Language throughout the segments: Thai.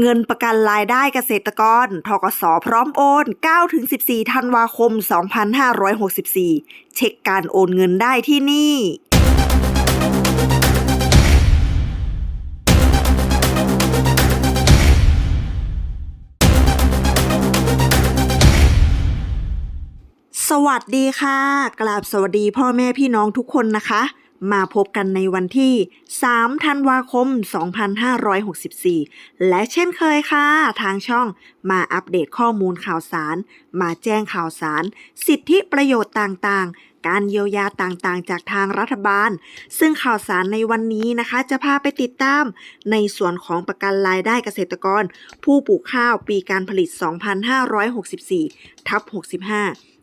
เงินประกันรายได้เกษตรกร ทกสพร้อมโอน 9-14 ธันวาคม 2564 เช็คการโอนเงินได้ที่นี่สวัสดีค่ะ กราบสวัสดีพ่อแม่พี่น้องทุกคนนะคะ มาพบกันในวันที่ 3 ธันวาคม 2564 และเช่นเคยค่ะ ทางช่องมาอัปเดตข้อมูลข่าวสาร มาแจ้งข่าวสาร สิทธิประโยชน์ต่างๆการเยียวยาต่างๆ จากทางรัฐบาล ซึ่งข่าวสารในวันนี้นะคะ จะพาไปติดตาม ในส่วนของประกันรายได้เกษตรกร ผู้ปลูกข้าวปีการผลิต 2564 ทับ65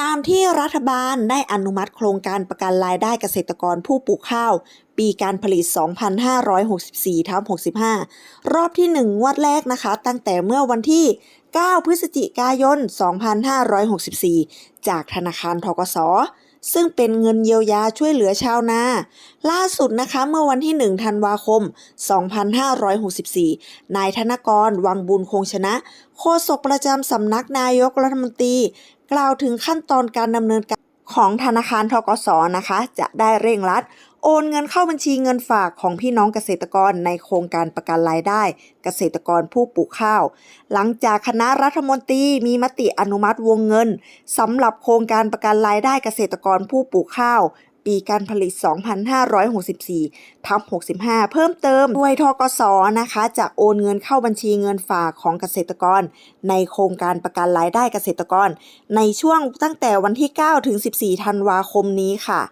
ตามที่รัฐบาลได้อนุมัติโครงการประกันรายได้เกษตรกรผู้ปลูกข้าว ปีการผลิต 2564ทับ65 รอบที่ 1 งวดแรกนะคะ ตั้งแต่เมื่อวันที่ 9 พฤศจิกายน 2564 จากธนาคารทกส ซึ่งเป็นเงินเยียวยาช่วยเหลือชาวนา ล่าสุดนะคะเมื่อวันที่ 1 ธันวาคม 2564 นายธนกร วังบุญคงชนะ โฆษกประจำสำนักนายกรัฐมนตรี กล่าวถึงขั้นตอนการดำเนินการของธนาคารทกสนะคะ จะได้เร่งรัด โอนเงินเข้าบัญชีเงินฝากของพี่น้องเกษตรกรในโครงการประกันรายได้ เกษตรกรผู้ปลูกข้าว หลังจากคณะรัฐมนตรีมีมติอนุมัติวงเงินสำหรับโครงการประกันรายได้เกษตรกรผู้ปลูกข้าว ปีการผลิต 2564ทับ65 เพิ่มเติมด้วยทกสนะคะจะโอนเงินเข้าบัญชีเงินฝากของเกษตรกร ในโครงการประกันรายได้เกษตรกร ในช่วงตั้งแต่วันที่ 9 ถึง 14 ธันวาคมนี้ค่ะ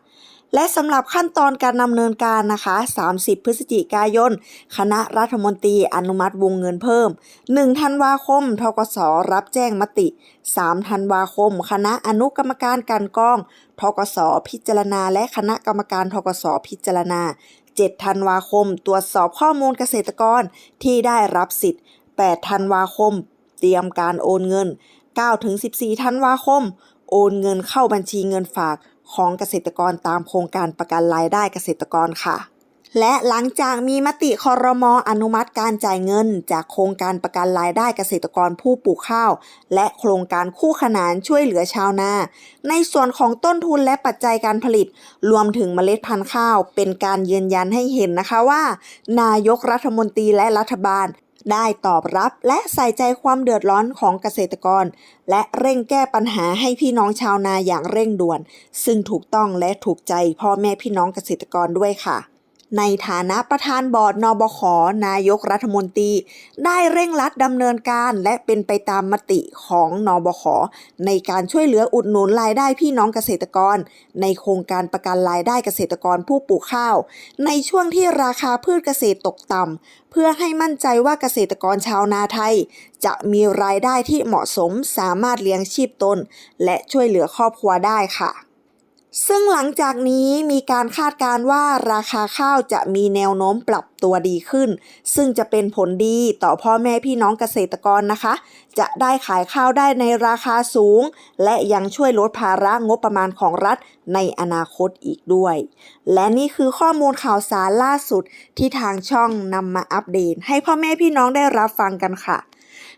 และสำหรับขั้นตอนการดำเนินการนะคะ 30 พฤศจิกายน คณะรัฐมนตรีอนุมัติวงเงินเพิ่ม 1 ธันวาคม ทกสรับแจ้งมติ 3 ธันวาคม คณะอนุกรรมการการกอง ทกสพิจารณา และคณะกรรมการทกสพิจารณา 7 ธันวาคม ตรวจสอบข้อมูลเกษตรกรที่ได้รับสิทธิ์ 8 ธันวาคม เตรียมการโอนเงิน9ถึง14 ธันวาคม โอนเงินเข้าบัญชีเงินฝาก ของเกษตรกรตามโครงการประกันรายได้เกษตรกรค่ะ และหลังจากมีมติคอรมออนุมัติการจ่ายเงิน จากโครงการประกันรายได้เกษตรกรผู้ปลูกข้าว และโครงการคู่ขนานช่วยเหลือชาวนา ในส่วนของต้นทุนและปัจจัยการผลิต รวมถึงเมล็ดพันธุ์ข้าว เป็นการยืนยันให้เห็นนะคะว่า นายกรัฐมนตรีและรัฐบาล ได้ตอบรับและใส่ใจความเดือดร้อนของเกษตรกร และเร่งแก้ปัญหาให้พี่น้องชาวนาอย่างเร่งด่วน ซึ่งถูกต้องและถูกใจพ่อแม่พี่น้องเกษตรกรด้วยค่ะ ในฐานะประธานบอร์ดนบข นายกรัฐมนตรี ได้เร่งรัดดำเนินการและเป็นไปตามมติของนบข ในการช่วยเหลืออุดหนุนรายได้พี่น้องเกษตรกร ในโครงการประกันรายได้เกษตรกรผู้ปลูกข้าว ในช่วงที่ราคาพืชเกษตรตกต่ำเพื่อให้มั่นใจว่าเกษตรกรชาวนาไทย จะมีรายได้ที่เหมาะสมสามารถเลี้ยงชีพตน และช่วยเหลือครอบครัวได้ค่ะ ซึ่งหลังจากนี้มีการคาดการว่าราคาข้าวจะมีแนวโน้มปรับตัวดีขึ้น ซึ่งจะเป็นผลดีต่อพ่อแม่พี่น้องเกษตรกรนะคะ จะได้ขายข้าวได้ในราคาสูง และยังช่วยลดภาระงบประมาณของรัฐในอนาคตอีกด้วย และนี่คือข้อมูลข่าวสารล่าสุดที่ทางช่องนำมาอัปเดต ให้พ่อแม่พี่น้องได้รับฟังกันค่ะ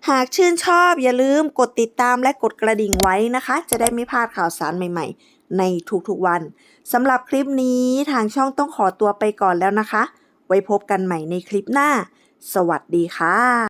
หากชื่นชอบอย่าลืมกดติดตามและกดกระดิ่งไว้นะคะ จะได้ไม่พลาดข่าวสารใหม่ๆ ในทุกๆวันสำหรับคลิปนี้ทางช่องต้องขอตัวไปก่อนแล้วนะคะ ไว้พบกันใหม่ในคลิปหน้า สวัสดีค่ะ